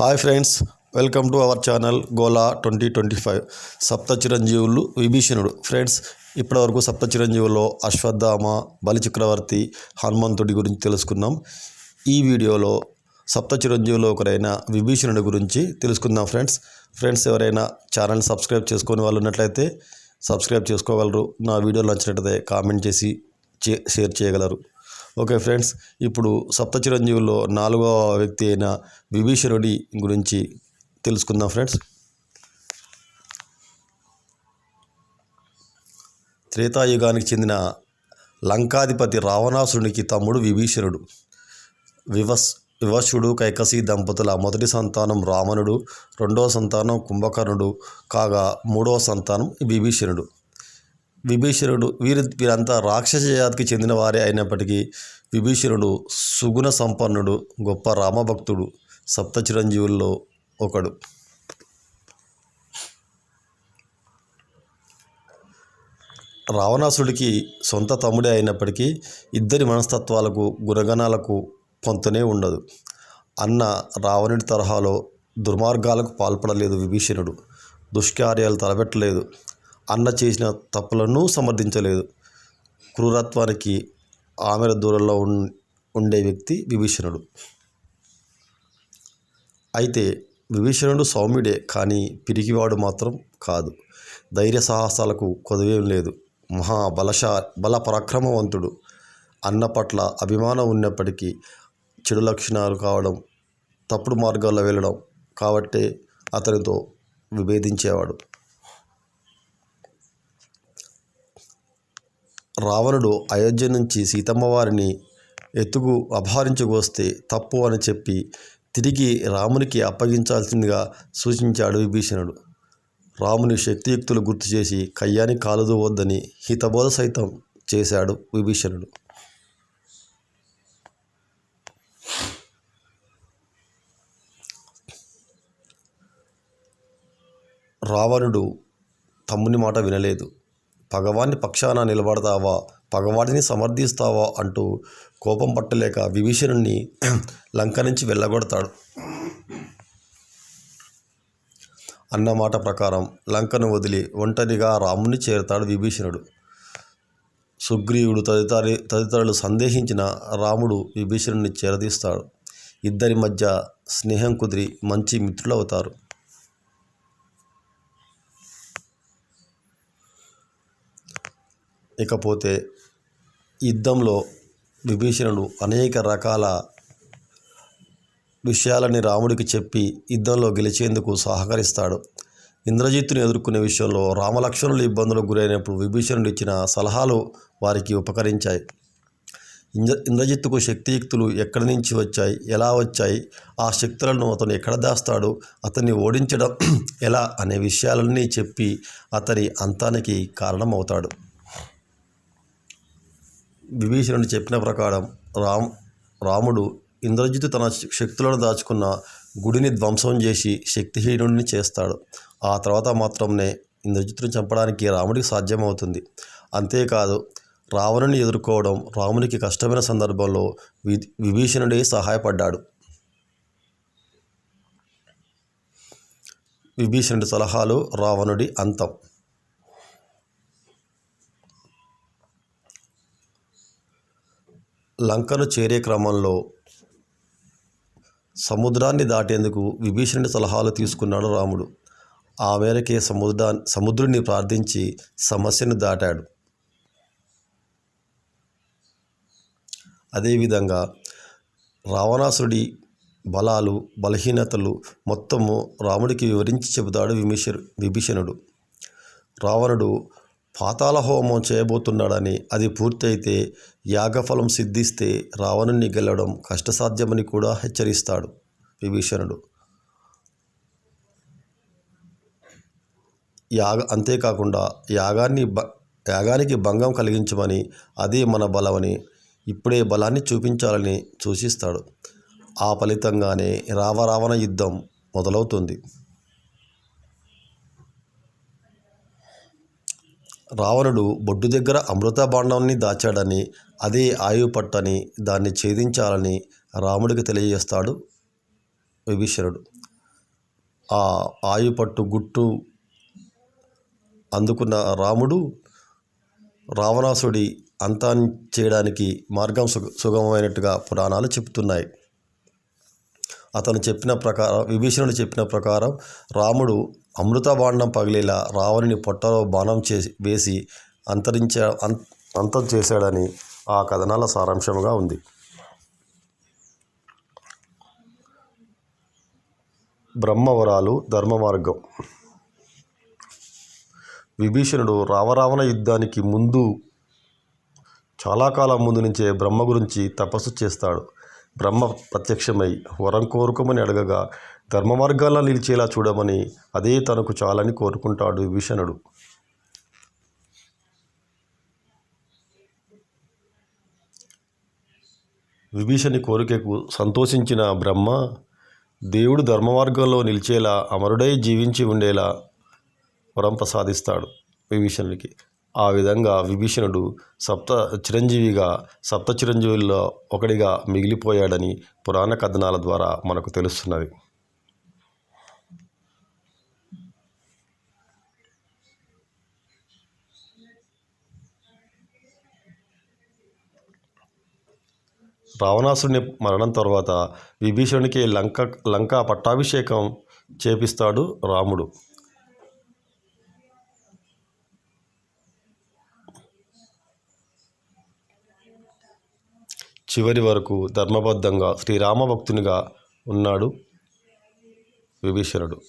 Hi friends welcome to our channel Gola twenty twenty five. సప్త చిరంజీవులు విభీషణుడు. Friends ఇప్పటివరకు సప్త చిరంజీవుల్లో అశ్వత్థామ బలిచక్రవర్తి హనుమంతుడి గురించి తెలుసుకున్నాం ఈ వీడియోలో సప్త చిరంజీవులో ఒకరైన విభీషణుడి గురించి తెలుసుకుందాం ఫ్రెండ్స్. ఫ్రెండ్స్ ఎవరైనా ఛానల్ సబ్స్క్రైబ్ చేసుకునే వాళ్ళు ఉన్నట్లయితే సబ్స్క్రైబ్ చేసుకోగలరు. నా వీడియో నచ్చినట్లయితే కామెంట్ చేసి చే- షేర్ చేయగలరు. ఓకే ఫ్రెండ్స్ ఇప్పుడు సప్తచిరంజీవుల్లో నాలుగవ వ్యక్తి అయిన విభీషణుడి గురించి తెలుసుకుందాం ఫ్రెండ్స్. త్రేతాయుగానికి చెందిన లంకాధిపతి రావణాసురునికి తమ్ముడు విభీషణుడు. వివస్ వివశుడు కైకసి దంపతుల మొదటి సంతానం రావణుడు రెండవ సంతానం కుంభకర్ణుడు కాగా మూడవ సంతానం విభీషణుడు. విభీషణుడు వీరి వీరంతా రాక్షస జాతికి చెందిన వారే అయినప్పటికీ విభీషణుడు సుగుణ సంపన్నుడు గొప్ప రామభక్తుడు సప్త చిరంజీవుల్లో ఒకడు. రావణాసుడికి సొంత తమ్ముడే అయినప్పటికీ ఇద్దరి మనస్తత్వాలకు గుణగణాలకు పొంతనే ఉండదు. అన్న రావణుడి తరహాలో దుర్మార్గాలకు పాల్పడలేదు విభీషణుడు. దుష్కార్యాలు తలపెట్టలేదు. అన్న చేసిన తప్పులను సమర్థించలేదు. క్రూరత్వానికి ఆమెల దూరంలో ఉన్ ఉండే వ్యక్తి విభీషణుడు. అయితే విభీషణుడు సౌమ్యుడే కానీ పిరికివాడు మాత్రం కాదు. ధైర్య సాహసాలకు కొదవేం లేదు. మహా బలశా బల పరాక్రమవంతుడు అన్న పట్ల అభిమానం ఉన్నప్పటికీ చెడు లక్షణాలు కావడం తప్పుడు మార్గాల్లో వెళ్ళడం కాబట్టే అతనితో విభేదించేవాడు. రావణుడు అయోధ్య నుంచి సీతమ్మ వారిని ఎత్తుకు అపహరించుకొస్తే తప్పు అని చెప్పి తిరిగి రామునికి అప్పగించాల్సిందిగా సూచించాడు విభీషణుడు. రాముని శక్తియుక్తులు గుర్తు చేసి కయ్యాని కాలుదు వద్దని హితబోధ సైతం చేశాడు విభీషణుడు. రావణుడు తమ్ముని మాట వినలేదు. పగవాన్ని పక్షాన నిలబడతావా? పగవాడిని సమర్థిస్తావా? అంటూ కోపం పట్టలేక విభీషణుణ్ణి లంక నుంచి వెళ్ళగొడతాడు. అన్నమాట ప్రకారం లంకను వదిలి ఒంటరిగా రాముని చేరుతాడు విభీషణుడు. సుగ్రీవుడు తదితరి తదితరులు సందేహించిన రాముడు విభీషణుని చేరదీస్తాడు. ఇద్దరి మధ్య స్నేహం కుదిరి మంచి మిత్రులవుతారు. ఇకపోతే యుద్ధంలో విభీషణుడు అనేక రకాల విషయాలని రాముడికి చెప్పి యుద్ధంలో గెలిచేందుకు సహకరిస్తాడు. ఇంద్రజిత్తుని ఎదుర్కొనే విషయంలో రామలక్ష్మణులు ఇబ్బందులకు గురైనప్పుడు విభీషణుడు ఇచ్చిన సలహాలు వారికి ఉపకరించాయి. ఇంద్ర ఇంద్రజిత్తుకు శక్తియుక్తులు ఎక్కడి నుంచి వచ్చాయి ఎలా వచ్చాయి ఆ శక్తులను అతను ఎక్కడ దాస్తాడు అతన్ని ఓడించడం ఎలా అనే విషయాలన్నీ చెప్పి అతని అంతానికి కారణమవుతాడు. విభీషణుడు చెప్పిన ప్రకారం రామ్ రాముడు ఇంద్రజిత్తు తన శక్తులను దాచుకున్న గుడిని ధ్వంసం చేసి శక్తిహీనుడిని చేస్తాడు. ఆ తర్వాత మాత్రమే ఇంద్రజితుని చంపడానికి రాముడికి సాధ్యమవుతుంది. అంతేకాదు రావణుని ఎదుర్కోవడం రామునికి కష్టమైన సందర్భంలో వి విభీషణుడే సహాయపడ్డాడు. విభీషణుడి సలహాలు రావణుడి అంతం. లంకను చేరే క్రమంలో సముద్రాన్ని దాటేందుకు విభీషణుడి సలహాలు తీసుకున్నాడు రాముడు. ఆ మేరకే సముద్రా సముద్రుడిని ప్రార్థించి సమస్యను దాటాడు. అదేవిధంగా రావణాసుడి బలాలు బలహీనతలు మొత్తము రాముడికి వివరించి చెబుతాడు విభీష విభీషణుడు. రావణుడు పాతాళ హోమం చేయబోతున్నాడని అది పూర్తయితే యాగఫలం సిద్ధిస్తే రావణుని గెలవడం కష్టసాధ్యమని కూడా హెచ్చరిస్తాడు విభీషణుడు. యాగ అంతేకాకుండా యాగాన్ని బ యాగానికి భంగం కలిగించమని అదే మన బలమని ఇప్పుడే బలాన్ని చూపించాలని సూచిస్తాడు. ఆ ఫలితంగానే రావరావణ యుద్ధం మొదలవుతుంది. రావణుడు బొడ్డు దగ్గర అమృత బాండాన్ని దాచాడని అదే ఆయుపట్టని దాన్ని ఛేదించాలని రాముడికి తెలియజేస్తాడు విభీషణుడు. ఆ ఆయుపట్టు గుట్టు అందుకున్న రాముడు రావణాసుడి అంతం చేయడానికి మార్గం సుగ సుగమమైనట్టుగా పురాణాలు చెబుతున్నాయి. అతను చెప్పిన ప్రకారం విభీషణుడు చెప్పిన ప్రకారం రాముడు అమృత పగిలేలా రావణుని పొట్టలో బాణం చేసి వేసి అంతరించ అంత అంతం చేశాడని ఆ కథనాల సారాంశంగా ఉంది. బ్రహ్మవరాలు ధర్మమార్గం. విభీషణుడు రావరావణ యుద్ధానికి ముందు చాలా కాలం ముందు నుంచే బ్రహ్మ గురించి తపస్సు చేస్తాడు. బ్రహ్మ ప్రత్యక్షమై వరం కోరుకోమని అడగగా ధర్మ మార్గాల్లో నిలిచేలా చూడమని అదే తనకు చాలని కోరుకుంటాడు విభీషణుడు. విభీషణి కోరికకు సంతోషించిన బ్రహ్మ దేవుడు ధర్మమార్గంలో నిలిచేలా అమరుడై జీవించి ఉండేలా వరం ప్రసాదిస్తాడు విభీషణుడికి ఆ విధంగా విభీషణుడు సప్త చిరంజీవిగా సప్త చిరంజీవుల్లో ఒకడిగా మిగిలిపోయాడని పురాణ కథనాల ద్వారా మనకు తెలుస్తున్నది రావణాసురుని మరణం తర్వాత విభీషణునికి లంక లంకా పట్టాభిషేకం చేపిస్తాడు రాముడు. చివరి వరకు ధర్మబద్ధంగా శ్రీరామ భక్తునిగా ఉన్నాడు విభీషణుడు.